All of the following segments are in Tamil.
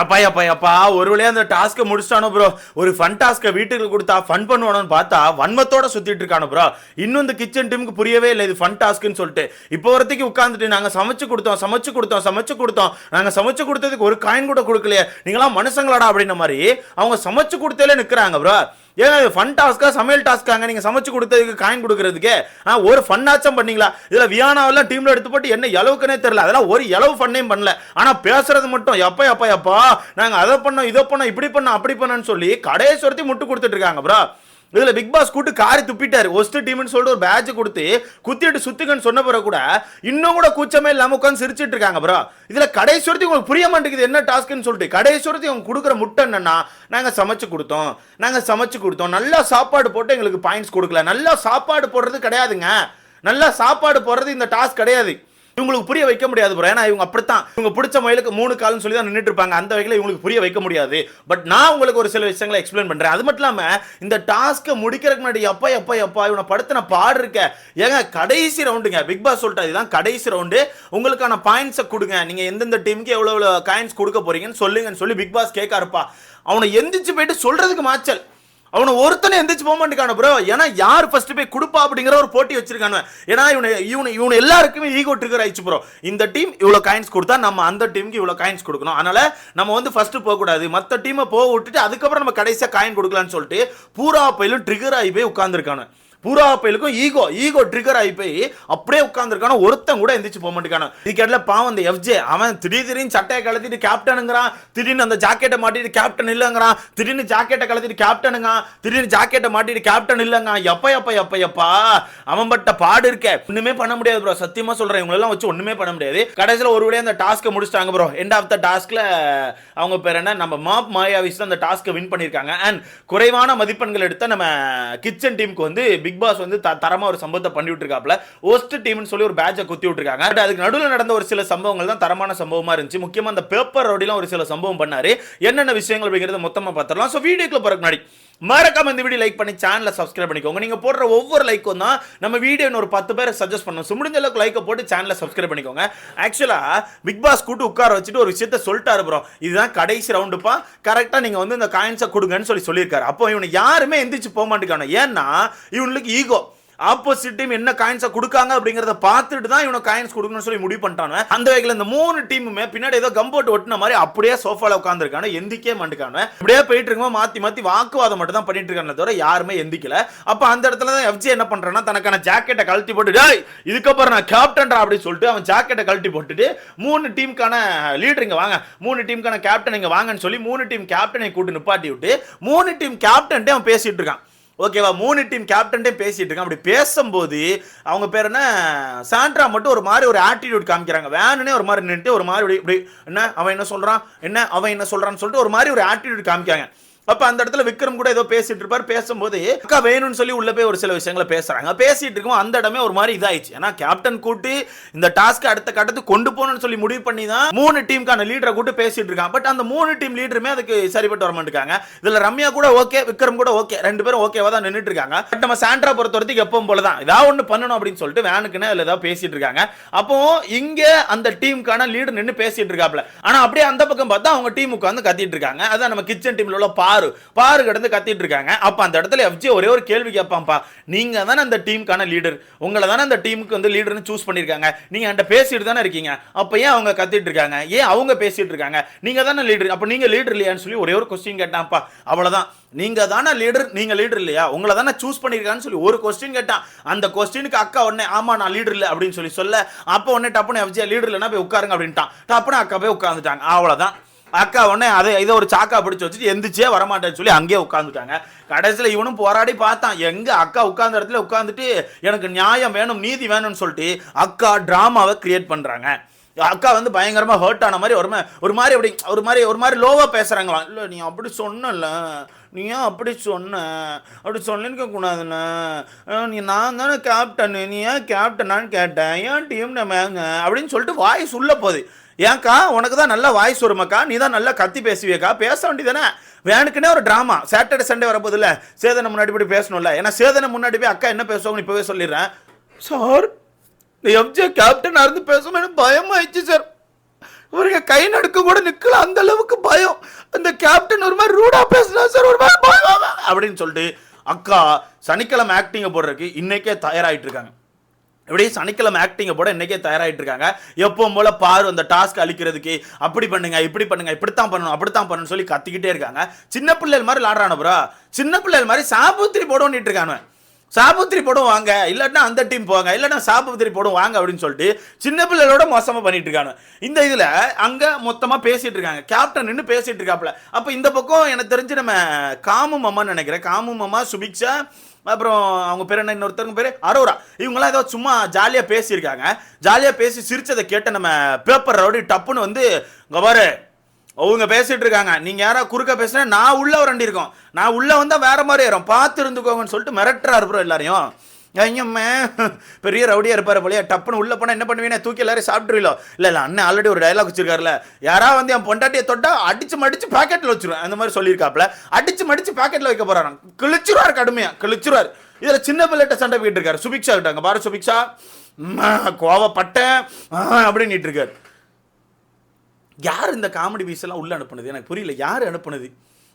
ஏப்பா ஏப்பா ஏப்பா ஒரு வழியாக அந்த டாஸ்க்கை முடிச்சிட்டானோ ப்ரோ ஒரு ஃபன் டாஸ்க்கை வீட்டுக்கு கொடுத்தா ஃபன் பண்ணுவானு பார்த்தா வன்மத்தோட சுற்றிட்டு இருக்கானோ ப்ரோ இன்னும் இந்த கிச்சன் டீமுக்கு புரியவே இல்லை இது ஃபன் டாஸ்க்குன்னு சொல்லிட்டு. இப்போ வரத்துக்கு உட்காந்துட்டு நாங்கள் சமைச்சு கொடுத்தோம் சமைச்சு கொடுத்தோம் சமைச்சு கொடுத்தோம். நாங்கள் சமைச்சு கொடுத்ததுக்கு ஒரு காயின் கூட கொடுக்கலையே. நீங்களாம் மனுஷங்களாடா அப்படின்ன மாதிரி அவங்க சமைச்சு கொடுத்தேலே நிற்கிறாங்க ப்ரோ ஏன்னா இது ஃபன் டாஸ்க்கா சமையல் டாஸ்க்காங்க நீங்கள் சமைச்சு கொடுத்ததுக்கு காயின் கொடுக்குறதுக்கே ஆ, ஒரு ஃபன்னாச்சும் பண்ணீங்களா? இதில் வியானாவெல்லாம் டீமில் எடுத்து போட்டு என்ன எளவுக்குனே தெரில அதெல்லாம் ஒரு எளவு ஃபன்னையும் பண்ணல. ஆனால் பேசுறது மட்டும் எப்பா எப்பா எப்பா நாங்கள் அதை பண்ணோம் இதை பண்ணோம் இப்படி பண்ணோம் அப்படி பண்ணோன்னு சொல்லி கடையை சுரத்தி முட்டு கொடுத்துட்டு இருக்காங்க ப்ரோ இதுல பிக் பாஸ் கூட்டு காரி துப்பிட்டாரு. ஒஸ்ட் டீம்னு சொல்லிட்டு ஒரு பேட்ச் கொடுத்து குத்திட்டு சுத்துக்கன்னு சொன்ன பிறகு கூட இன்னும் கூட கூச்சமே இல்லாம உட்காந்து சிரிச்சிட்டு இருக்காங்க ப்ரோ இதுல கடைசி வரைக்கும் உங்களுக்கு புரிய மாட்டேங்குது என்ன டாஸ்க்னு சொல்லிட்டு. கடைசி வரைக்கும் அவங்க கொடுக்குற முட்டை என்னன்னா நாங்க சமைச்சு கொடுத்தோம். நாங்க சமைச்சு கொடுத்தோம். நல்லா சாப்பாடு போட்டு எங்களுக்கு பாயிண்ட்ஸ் கொடுக்கல. நல்லா சாப்பாடு போடுறது கிடையாதுங்க. நல்லா சாப்பாடு போடுறது இந்த டாஸ்க் கிடையாது. இவங்களுக்கு புரிய வைக்க முடியாது ப்ரோ ஏன்னா இவங்க அப்படித்தான். இவங்க பிடிச்ச மயிலுக்கு மூணு கால்னு சொல்லி தான் நின்றுட்டு இருப்பாங்க அந்த வகையில் இவங்களுக்கு புரிய வைக்க முடியாது. பட் நான் உங்களுக்கு ஒரு சில விஷயங்களை எக்ஸ்பிளைன் பண்றேன். அது மட்டும் இல்லாமல் இந்த டாஸ்க்கை முடிக்கிறதுக்கு முன்னாடி எப்பா எப்பா எப்பா இவனை படுத்தின பாடு இருக்க. ஏங்க கடைசி ரவுண்டுங்க பிக் பாஸ் சொல்லிட்டு இதுதான் கடைசி ரவுண்டு உங்களுக்கான பாயிண்ட்ஸை கொடுங்க. நீங்கள் எந்தெந்த டீமுக்கு எவ்வளோ எவ்வளோ காயின்ஸ் கொடுக்க போறீங்கன்னு சொல்லுங்கன்னு சொல்லி பிக் பாஸ் கேட்காருப்பா அவனை எந்திரிச்சு போயிட்டு சொல்றதுக்கு மாச்சல். அவனை ஒருத்தனை எந்திரிச்சு போக மாட்டேங்கான ப்ரோ ஏன்னா யார் ஃபர்ஸ்ட் போய் கொடுப்பா அப்படிங்கிற ஒரு போட்டி வச்சிருக்கானு ஏன்னா இவனை இவனை இவனு எல்லாருக்குமே ஈகோ ட்ரிகர் ஆயிடுச்சு ப்ரோ இந்த டீம் இவ்வளோ காயின்ஸ் கொடுத்தா நம்ம அந்த டீமுக்கு இவ்வளோ காயின்ஸ் கொடுக்கணும். அதனால நம்ம வந்து ஃபர்ஸ்ட் போகக்கூடாது மற்ற டீமை போக விட்டுட்டு அதுக்கப்புறம் நம்ம கடைசியாக காயின் கொடுக்கலான்னு சொல்லிட்டு பூரா பயிலும் ட்ரிகர் ஆகி போய் உட்காந்துருக்கானு பூரா பயிலுக்கும் ஈகோ ஈகோ ட்ரிகர் ஆகி போய் அப்படியே உட்காந்துருக்கான ஒருத்தன் கூட எந்திரிச்சு போக மாட்டேங்கான இதுக்கேட்ல பாவம் அந்த எஃப்ஜே அவன் திடீர் திடீர்னு சட்டையை கலத்திட்டு கேப்டனுங்கிறான் திடீர்னு அந்த ஜாக்கெட்டை மாட்டிட்டு கேப்டன் இல்லைங்கிறான். திடீர்னு ஜாக்கெட்டை கலத்திட்டு கேப்டனுங்க திடீர்னு ஜாக்கெட்டை மாட்டிட்டு கேப்டன் இல்லைங்க எப்ப எப்ப எப்ப எப்பா? அவன் பட்ட பாடு இருக்க. ஒண்ணுமே பண்ண முடியாது ப்ரோ சத்தியமா சொல்றேன். இவங்களெல்லாம் வச்சு ஒண்ணுமே பண்ண முடியாது. கடைசியில் ஒரு அந்த டாஸ்க்கை முடிச்சிட்டாங்க ப்ரோ எண்ட் ஆஃப் த டாஸ்க்ல அவங்க பேர் என்ன? நம்ம மாப் மாயாவிஸ் அந்த டாஸ்க்கை வின் பண்ணியிருக்காங்க. அண்ட் குறைவான மதிப்பெண்கள் எடுத்த நம்ம கிச்சன் டீமுக்கு வந்து பிக் பிக் பாஸ் வந்து தரமா ஒரு சம்பவத்தை பண்ணி விட்டுருக்காப்ல ஒஸ்ட் டீம்னு சொல்லி ஒரு பேட்சை குத்தி விட்டுருக்காங்க பட் அதுக்கு நடுவில் நடந்த ஒரு சில சம்பவங்கள் தான் தரமான சம்பவமா இருந்துச்சு. முக்கியமா அந்த பேப்பர் ரவுடிலாம் ஒரு சில சம்பவம் பண்ணாரு. என்னென்ன விஷயங்கள் அப்படிங்கிறத மொத்தமா பார்த்துடலாம். ஸோ வீடியோக்குள்ள பிறகு முன்னாடி மறக்காம இந்த வீடியோ லைக் பண்ணி சேனலை சப்ஸ்கிரைப் பண்ணிக்கோங்க. நீங்க போடுற ஒவ்வொரு லைக்கும் தான் நம்ம வீடியோ ஒரு பத்து பேரை சஜஸ்ட் பண்ணணும். ஸோ முடிஞ்ச அளவுக்கு லைக்கை போட்டு சேனலை சப்ஸ்கிரைப் பண்ணிக்கோங்க. ஆக்சுவலா பிக் பாஸ் கூட்டு உட்கார வச்சுட்டு ஒரு விஷயத்த சொல்லிட்டாரு ப்ரோ இதுதான் கடைசி ரவுண்டுப்பா கரெக்டா நீங்க வந்து இந்த காயின்ஸை கொடுங்கன்னு சொல்லி சொல்லியிருக்காரு. அப்போ இவனை யாருமே எந்திரிச்சு போக மாட்டேங்கான ஏன்னா இவனுக்கு ஈகோ ஆப்போசிட் டீம் என்ன காயின்ஸை கொடுக்காங்க அப்படிங்கிறத பார்த்துட்டு தான் இவனை காயின்ஸ் கொடுக்கணும்னு சொல்லி முடிவு பண்ணிட்டானு அந்த வகையில் இந்த மூணு டீமுமே பின்னாடி ஏதோ கம்போட் ஒட்டின மாதிரி அப்படியே சோஃபாவில் உட்காந்துருக்காங்க எந்திக்கே மாட்டுக்கானு இப்படியே போயிட்டு இருக்கும்போது மாற்றி மாற்றி வாக்குவாதம் மட்டும் தான் பண்ணிட்டு இருக்கானே தவிர யாருமே எந்திக்கல. அப்போ அந்த இடத்துல தான் எஃப்ஜி என்ன பண்ணுறேன்னா தனக்கான ஜாக்கெட்டை கழட்டி போட்டு டேய் இதுக்கப்புறம் நான் கேப்டன்டா அப்படின்னு சொல்லிட்டு அவன் ஜாக்கெட்டை கழட்டி போட்டுட்டு மூணு டீமுக்கான லீடர் இங்கே வாங்க மூணு டீமுக்கான கேப்டன் இங்கே வாங்கன்னு சொல்லி மூணு டீம் கேப்டனை கூட்டு நிப்பாட்டி விட்டு மூணு டீம் கேப்டன்ட்டே அவன் பேசிட்டு இருக்கான். ஓகேவா மூணு டீம் கேப்டன்ட்டே பேசிட்டு இருக்கான். அப்படி பேசும்போது அவங்க பேர் என்ன? சாண்ட்ரா மட்டும் ஒரு மாதிரி ஒரு ஆட்டிடியூட் காமிக்கிறாங்க. வேணுனே ஒரு மாதிரி நின்றுட்டு ஒரு மாதிரி இப்படி என்ன அவன் என்ன சொல்கிறான் என்ன அவன் என்ன சொல்கிறான்னு சொல்லிட்டு ஒரு மாதிரி ஒரு ஆட்டிடியூட் காமிக்காங்க அப்ப அந்த இடத்துல விக்ரம் கூட ஏதோ பேசிட்டு இருப்பார். பேசும்போது அக்கா வேணும்னு சொல்லி உள்ள போய் ஒரு சில விஷயங்களை பேசுறாங்க. பேசிட்டு இருக்கும் அந்த இடமே ஒரு மாதிரி இதாயிடுச்சு. ஏன்னா கேப்டன் கூட்டு இந்த டாஸ்க் அடுத்த கட்டத்துக்கு கொண்டு போகணும்னு சொல்லி முடிவு பண்ணி தான் மூணு டீமுக்கான லீடரை கூட்டு பேசிட்டு இருக்காங்க. பட் அந்த மூணு டீம் லீடருமே அதுக்கு சரிப்பட்டு வர மாட்டேங்காங்க இதுல ரம்யா கூட ஓகே விக்ரம் கூட ஓகே ரெண்டு பேரும் ஓகேவா தான் நின்றுட்டு இருக்காங்க. பட் நம்ம சாண்ட்ரா பொறுத்த வரைக்கும் எப்பவும் போல தான். ஏதாவது ஒன்று பண்ணணும் அப்படின்னு சொல்லிட்டு வேனுக்குன்னு அதில் ஏதாவது பேசிட்டு இருக்காங்க. அப்போ இங்க அந்த டீமுக்கான லீடர் நின்று பேசிட்டு இருக்காப்ல ஆனா அப்படியே அந்த பக்கம் பார்த்தா அவங்க டீம் உட்காந்து கத்திட்டு இருக்காங்க. அதான் நம்ம கிச்சன் டீம்ல உள்ள பாரு பாரு கிடந்து கத்திட்டு இருக்காங்க. அப்ப அந்த இடத்துல எஃப்ஜி ஒரே ஒரு கேள்வி கேட்பான்ப்பா. நீங்க தானே அந்த டீமுக்கான லீடர் உங்களை தானே அந்த டீமுக்கு வந்து லீடர்னு சூஸ் பண்ணிருக்காங்க. நீங்க என்கிட்ட பேசிட்டு தானே இருக்கீங்க. அப்ப ஏன் அவங்க கத்திட்டு இருக்காங்க? ஏன் அவங்க பேசிட்டு இருக்காங்க? நீங்க தானே லீடர் அப்ப நீங்க லீடர் இல்லையான்னு சொல்லி ஒரே ஒரு கொஸ்டின் கேட்டான்ப்பா. அவ்வளவுதான். நீங்க தானே லீடர் நீங்க லீடர் இல்லையா? உங்களை தானே சூஸ் பண்ணிருக்கான்னு சொல்லி ஒரு கொஸ்டின் கேட்டான் அந்த கொஸ்டினுக்கு அக்கா உடனே ஆமா நான் லீடர் இல்லை அப்படின்னு சொல்லி சொல்ல அப்போ உடனே டப்புனு எஃப்ஜி லீடர் இல்லைன்னா போய் உட்காருங்க அப்படின்ட்டான். டப்புனு அக்கா போய் உட்காந்துட்டாங்க அவ்வளவுதான். அக்கா உடனே அதை இதை ஒரு சாக்கா பிடிச்சி வச்சுட்டு எந்திரிச்சே வரமாட்டேன்னு சொல்லி அங்கேயே உட்காந்துட்டாங்க கடைசியில் இவனும் போராடி பார்த்தான். எங்கே அக்கா உட்காந்த இடத்துல உட்காந்துட்டு எனக்கு நியாயம் வேணும் நீதி வேணும்னு சொல்லிட்டு அக்கா ட்ராமாவை கிரியேட் பண்ணுறாங்க அக்கா வந்து பயங்கரமாக ஹர்ட் ஆன மாதிரி ஒரு ஒரு மாதிரி அப்படி ஒரு மாதிரி ஒரு மாதிரி லோவாக பேசுகிறாங்களாம் இல்லை நீ அப்படி சொன்னல. நீ ஏன் அப்படி சொன்ன? அப்படி சொல்லிருக்க கூடாதுண்ணே நீ நான் தானே கேப்டன் நீ ஏன் கேப்டனான்னு கேட்டேன். ஏன் டீம் நம்ம அப்படின்னு சொல்லிட்டு வாய்ஸ் உள்ள போகுது. ஏன்க்கா உனக்கு தான் நல்ல வாய்ஸ் வருமாக்கா? நீ தான் நல்லா கத்தி பேசுவியக்கா? பேச வேண்டியதானே வேணுக்குனே ஒரு ட்ராமா சாட்டர்டே சண்டே வரப்போதில்ல சேதனை முன்னாடி போய் பேசணும்ல. ஏன்னா சேதனை முன்னாடி போய் அக்கா என்ன பேசுவாங்கன்னு இப்போவே சொல்லிடுறேன். சார் எம்ஜே கேப்டன் அறந்து பேசும் எனக்கு பயமாயிடுச்சு சார். அவருக்கு கை நடுக்க கூட நிக்கல. அந்த அளவுக்கு பயம். அந்த கேப்டன் ஒரு மாதிரி ரூடா பேசுனா சார் ஒரு மாதிரி பயம். அப்படின்னு சொல்லிட்டு அக்கா சனிக்கிழமை ஆக்டிங்கை போடுறதுக்கு இன்னைக்கே தயாராகிட்டு இருக்காங்க. இப்படி சனிக்கிழமை ஆக்டிங்கை போட இன்றைக்கே தயாராகிட்டு இருக்காங்க எப்பவும் போல பாரு அந்த டாஸ்க் அழிக்கிறதுக்கு அப்படி பண்ணுங்க இப்படி பண்ணுங்க இப்படித்தான் பண்ணணும் அப்படித்தான் பண்ணணும்னு சொல்லி கத்திக்கிட்டே இருக்காங்க. சின்ன பிள்ளைகள் மாதிரி விளாடுறானு ப்ரோ சின்ன பிள்ளைகள் மாதிரி சாபுத்திரி போடணுட்டு இருக்கானு சாபுத்திரி போடும் வாங்க. இல்லாட்டினா அந்த டீம் போவாங்க இல்லாட்டா சாபுத்திரி போடும் வாங்க அப்படின்னு சொல்லிட்டு சின்ன பிள்ளைகளோட மோசமாக பண்ணிட்டு இருக்காங்க இந்த இதில் அங்கே மொத்தமாக பேசிட்டு இருக்காங்க. கேப்டன் நின்று பேசிட்டு இருக்காப்புல. அப்போ இந்த பக்கம் எனக்கு தெரிஞ்சு நம்ம காமு மம்மான்னு நினைக்கிறேன். காமு மம்மா சுபிக்ஷா அப்புறம் அவங்க பேர் என்ன? இன்னொருத்தருங்க பேர் அரோரா. இவங்களாம் ஏதோ சும்மா ஜாலியாக பேசியிருக்காங்க. ஜாலியாக பேசி சிரிச்சதை கேட்ட நம்ம பேப்பர் ரவுடி டப்புன்னு வந்து இங்கே பாரு அவங்க பேசிட்டு இருக்காங்க. நீங்க யாரா குறுக்க பேசுனா நான் உள்ள வரண்டி இருக்கோம். நான் உள்ள வந்தா வேற மாதிரி ஏறும் பார்த்து இருந்துக்கோங்கன்னு சொல்லிட்டு மிரட்டுறாரு ப்ரோ எல்லாரையும். ஐயம்மே. பெரிய ரவுடியாக இருப்பார் போலயே. டப்புன்னு உள்ள போனால் என்ன பண்ணுவீங்க தூக்கி எல்லாரும் சாப்பிட்ருவீங்களோ இல்லை அண்ணன் ஆல்ரெடி ஒரு டைலாக் வச்சிருக்காருல. யாரா வந்து என் பொண்டாட்டியை தொட்டா அடிச்சு மடிச்சு பாக்கெட்டில் வச்சிருவேன். அந்த மாதிரி சொல்லியிருக்காப்ல அடிச்சு மடிச்சு பாக்கெட்டில் வைக்க போறாராம். கிழிச்சிருவார் கடுமையாக கிழிச்சிருவார். இதில் சின்ன பிள்ளைகிட்ட சண்டை போயிட்டு இருக்காரு. சுபிக்ஷா கிட்டாங்க பாரு சுபிக்ஷா. கோவப்பட்டேன். அப்படின்னு இருக்காரு. யார் இந்த காமெடி பீஸ் எல்லாம் உள்ள அனுப்புனது? எனக்கு புரியல. யார் அனுப்புனது?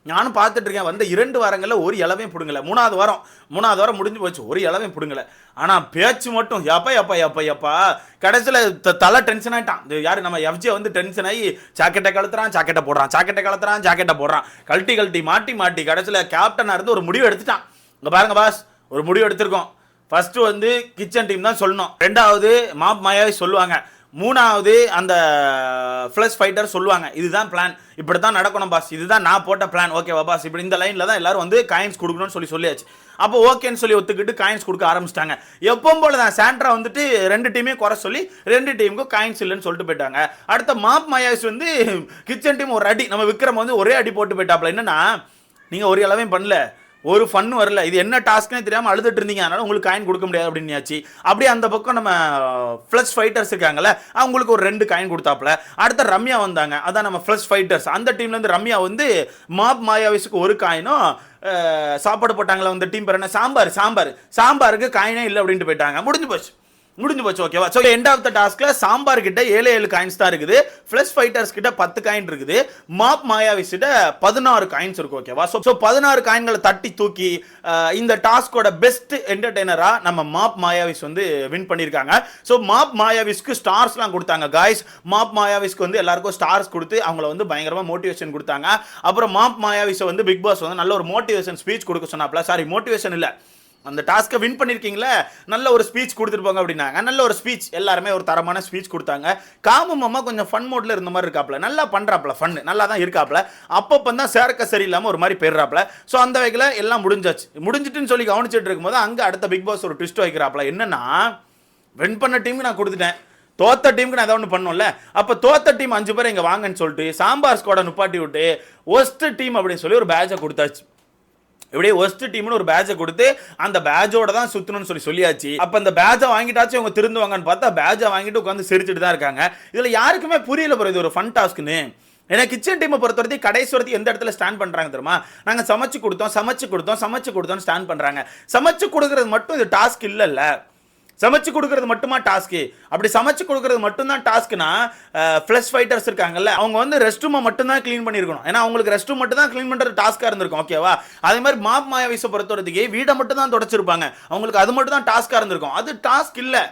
நானும் பார்த்துட்டு இருக்கேன் வந்த இரண்டு வாரங்களில் ஒரு இலவையும் பிடுங்கல. மூணாவது வாரம் மூணாவது வாரம் முடிஞ்சு போச்சு ஒரு இலவையும் பிடுங்கல. ஆனால் பேச்சு மட்டும் எப்பா எப்பா எப்பா எப்பா. கடைசியில் த- தலை டென்ஷன் ஆயிட்டான். இது நம்ம எஃப்ஜே வந்து டென்ஷன் ஆகி ஜாக்கெட்டை கழுத்துறான் ஜாக்கெட்டை போடுறான் ஜாக்கெட்டை கழுத்துறான் ஜாக்கெட்டை போடுறான். கழட்டி கழட்டி மாட்டி மாட்டி கடைசியில் கேப்டனாக இருந்து ஒரு முடிவு எடுத்துட்டான். இங்கே பாருங்க பாஸ் ஒரு முடிவு எடுத்திருக்கோம். ஃபஸ்ட்டு வந்து கிச்சன் டீம் தான் சொல்லணும். ரெண்டாவது மாப் மாயாவை சொல்லுவாங்க. மூணாவது அந்த ஃப்ளஷ் ஃபைட்டர் சொல்லுவாங்க இதுதான் பிளான் இப்படி தான் நடக்கணும் பாஸ் இதுதான் நான் போட்ட பிளான் ஓகேவா பாஸ் இப்படி இந்த லைனில் தான் எல்லாரும் வந்து காயின்ஸ் கொடுக்கணும்னு சொல்லி சொல்லியாச்சு. அப்போ ஓகேன்னு சொல்லி ஒத்துக்கிட்டு காயின்ஸ் கொடுக்க ஆரம்பிச்சிட்டாங்க. எப்பவும் போல தான் சாண்ட்ரா வந்துட்டு ரெண்டு டீமே குறை சொல்லி ரெண்டு டீமுக்கும் காயின்ஸ் இல்லைன்னு சொல்லிட்டு போயிட்டாங்க. அடுத்த மாப் மயாஸ் வந்து கிச்சன் டீம் ஒரு அடி நம்ம விக்ரம் வந்து ஒரே அடி போட்டு போயிட்டாப்ல. என்னன்னா நீங்கள் ஒரு அளவையும் பண்ணல. ஒரு ஃபன் வரல. இது என்ன டாஸ்க்னே தெரியாமல் அழுதுட்டு இருந்தீங்க. அதனால உங்களுக்கு காயின் கொடுக்க முடியாது அப்படின்னாச்சு அப்படியே அந்த பக்கம் நம்ம ஃப்ளஷ் ஃபைட்டர்ஸ் இருக்காங்கல்ல அவங்களுக்கு ஒரு ரெண்டு காயின் கொடுத்தாப்புல. அடுத்த ரம்யா வந்தாங்க. அதான் நம்ம ஃப்ளஷ் ஃபைட்டர்ஸ் அந்த டீம்லேருந்து ரம்யா வந்து மாப் மாயாவிஸுக்கு ஒரு காயினும் சாப்பாடு போட்டாங்களா அந்த டீம் பேர் என்ன? சாம்பார் சாம்பார். சாம்பாருக்கு காயினே இல்லை அப்படின்ட்டு போயிட்டாங்க. முடிஞ்சு போச்சு. முடிஞ்சு போச்சு ஓகேவா ஸோ எண்ட் ஆஃப் த டாஸ்க்ல சாம்பார் கிட்ட ஏழு ஏழு காயின்ஸ் தான் இருக்குது. ஃப்ளஷ் ஃபைட்டர்ஸ் கிட்ட பத்து காயின் இருக்குது. மாப் மாயாவிஸ் கிட்ட பதினாறு காயின்ஸ் இருக்கு ஓகேவா ஸோ ஸோ பதினாறு காயின்களை தட்டி தூக்கி இந்த டாஸ்கோட பெஸ்ட் என்டர்டெய்னரா நம்ம மாப் மாயாவிஸ் வந்து வின் பண்ணியிருக்காங்க ஸோ மாப் மாயாவிஸ்க்கு ஸ்டார்ஸ்லாம் கொடுத்தாங்க காய்ஸ் மாப் மாயாவிஸ்க்கு வந்து எல்லாருக்கும் ஸ்டார்ஸ் கொடுத்து அவங்கள வந்து பயங்கரமா மோட்டிவேஷன் கொடுத்தாங்க. அப்புறம் மாப் மாயாவிஸை வந்து பிக் பாஸ் வந்து நல்ல ஒரு மோட்டிவேஷன் ஸ்பீச் கொடுக்க சொன்னாப்ல சாரி மோட்டிவேஷன் இல்லை. அந்த டாஸ்க்கை வின் பண்ணியிருக்கீங்களே நல்ல ஒரு ஸ்பீச் கொடுத்துட்டு போங்க அப்படின்னாங்க நல்ல ஒரு ஸ்பீச் எல்லாருமே ஒரு தரமான ஸ்பீச் கொடுத்தாங்க. காமம் அம்மா கொஞ்சம் ஃபன் மோட்ல இருந்த மாதிரி இருக்காப்ல நல்லா பண்றாப்ல ஃபன் நல்லா தான் இருக்காப்ல அப்பப்போ தான் சேர்க்க சரியில்லாமல் ஒரு மாதிரி போயிடுறாப்ல ஸோ அந்த வகையில் எல்லாம் முடிஞ்சாச்சு. முடிஞ்சிட்டுன்னு சொல்லி கவனிச்சிட்டு இருக்கும்போது அங்கே அடுத்த பிக் பாஸ் ஒரு ட்விஸ்ட் வைக்கிறாப்ல என்னன்னா வின் பண்ண டீமுக்கு நான் கொடுத்துட்டேன். தோத்த டீமுக்கு நான் ஏதாவது ஒன்று பண்ணோம்ல. அப்போ தோத்த டீம் அஞ்சு பேர் இங்கே வாங்கன்னு சொல்லிட்டு சாம்பார் ஸ்குவாடை நுப்பாட்டி விட்டு ஒஸ்ட் டீம் அப்படின்னு சொல்லி ஒரு பேட்சை கொடுத்தாச்சு. இப்படியே ஒஸ்ட் டீம்னு ஒரு பேட்சை கொடுத்து அந்த பேட்சோட தான் சுத்தணும்னு சொல்லி சொல்லியாச்சு. அப்ப அந்த பேட்சை வாங்கிட்டாச்சும் இவங்க திருந்துவாங்கன்னு பார்த்தா பேட்சை வாங்கிட்டு உட்காந்து சிரிச்சுட்டு தான் இருக்காங்க. இதுல யாருக்குமே புரியல bro இது ஒரு ஃபன் டாஸ்க்குன்னு ஏன்னா கிச்சன் டீமை பொறுத்த வரைக்கும் கடைசி வரைக்கும் எந்த இடத்துல ஸ்டாண்ட் பண்றாங்க தெரியுமா? நாங்க சமைச்சு கொடுத்தோம் சமைச்சு கொடுத்தோம் சமைச்சு கொடுத்தோம் ஸ்டாண்ட் பண்றாங்க. சமைச்சு கொடுக்கறது மட்டும் இது டாஸ்க் இல்லைல்ல. சமைச்சு கொடுக்கறது மட்டுமா டாஸ்க்கு அப்படி சமைச்சு கொடுக்கறது மட்டும்தான் டாஸ்க்னா ஃப்ளஷ் ஃபைட்டர்ஸ் இருக்காங்கல்ல அவங்க வந்து ரெஸ்ட் ரூமை மட்டும்தான் க்ளீன் பண்ணியிருக்கணும். ஏன்னா அவங்களுக்கு ரெஸ்ட் ரூம் மட்டும் தான் க்ளீன் பண்ணுறது டாஸ்க்காக இருந்திருக்கும் ஓகேவா அதே மாதிரி மாப் மாயாவிஸை பொறுத்தவரைக்கு வீடை மட்டும் தான் தொடச்சிருப்பாங்க. அவங்களுக்கு அது மட்டும் தான் டாஸ்க்காக இருந்திருக்கும். அது டாஸ்க் இல்லை.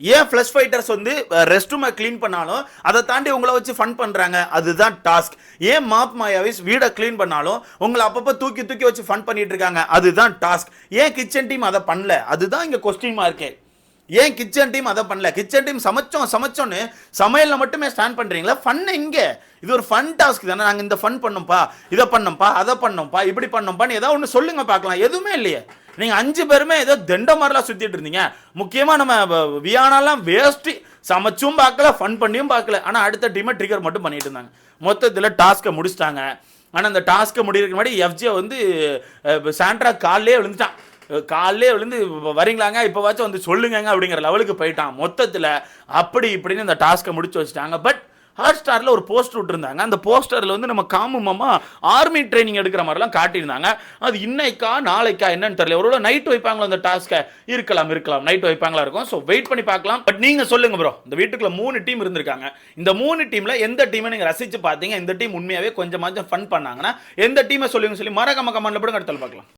ஏன் ஃப்ளஷ் ஃபைட்டர்ஸ் வந்து ரெஸ்ட் ரூமை க்ளீன் பண்ணாலும் அதை தாண்டி உங்களை வச்சு ஃபன் பண்ணுறாங்க அதுதான் டாஸ்க் ஏன் மாப் மாயாவிஸ் வீடை க்ளீன் பண்ணாலும் உங்களை அப்பப்போ தூக்கி தூக்கி வச்சு ஃபன் பண்ணிட்டு இருக்காங்க? அதுதான் டாஸ்க் ஏன் கிச்சன் டீம் அதை பண்ணல? அதுதான் இங்கே கொஸ்டின் மார்க்கே ஏன் கிச்சன் டீம் அதை பண்ணல? கிச்சன் டீம் சமைச்சோம் சமைச்சோன்னு சமையலில் மட்டுமே ஸ்டாண்ட் பண்ணுறீங்களா ஃபன் இங்கே. இது ஒரு ஃபன் டாஸ்க் தானே. நாங்கள் இந்த ஃபன் பண்ணோம்ப்பா இதை பண்ணோம்ப்பா அதை பண்ணோம்ப்பா இப்படி பண்ணோம்ப்பான்னு ஏதோ ஒன்று சொல்லுங்க பார்க்கலாம். எதுவுமே இல்லையே. நீங்கள் அஞ்சு பேருமே ஏதோ தெண்ட மாதிரிலாம் சுற்றிட்டு இருந்தீங்க. முக்கியமாக நம்ம வ- வியானாலாம் வேஸ்ட்டு சமைச்சும் பார்க்கல ஃபன் பண்ணியும் பார்க்கல. ஆனால் அடுத்த டீமை ட்ரிகர் மட்டும் பண்ணிட்டு இருந்தாங்க. மொத்தத்தில் டாஸ்க்கை முடிச்சிட்டாங்க. ஆனால் அந்த டாஸ்க்கை முடிகிறக்கு முன்னாடி எஃப்ஜே வந்து சாண்ட்ரா காலிலே விழுந்துட்டான். காலையிலே விழுந்து "வ- வரீங்களாங்க? இப்போவாச்சும் வந்து சொல்லுங்கங்க அப்படிங்கிற லெவலுக்கு போயிட்டான். மொத்தத்தில் அப்படி இப்படின்னு இந்த டாஸ்க்கை முடிச்சு வச்சுட்டாங்க. பட் ஹாட் ஸ்டாரில் ஒரு போஸ்டர் விட்டுருந்தாங்க. அந்த போஸ்டரில் வந்து நம்ம காமு ஆர்மி ட்ரைனிங் எடுக்கிற மாதிரிலாம் காட்டியிருந்தாங்க. அது இன்னைக்கா நாளைக்கா என்னன்னு தெரியல. ஒரு நைட் வைப்பாங்களோ அந்த டாஸ்க்கை? இருக்கலாம் இருக்கலாம். நைட் வைப்பாங்களா இருக்கும். ஸோ வெயிட் பண்ணி பார்க்கலாம். பட் நீங்கள் சொல்லுங்கள் ப்ரோ இந்த வீட்டுக்குள்ள மூணு டீம் இருந்திருக்காங்க. இந்த மூணு டீமில் எந்த டீமை நீங்கள் ரசிச்சு பார்த்தீங்க? இந்த டீம் உண்மையாகவே கொஞ்சமாச்சும் ஃபன் பண்ணாங்கன்னா எந்த டீமை சொல்லுங்க சொல்லி மறக்காம கமெண்ட்ல போடுங்க. அடுத்தால பார்க்கலாம்.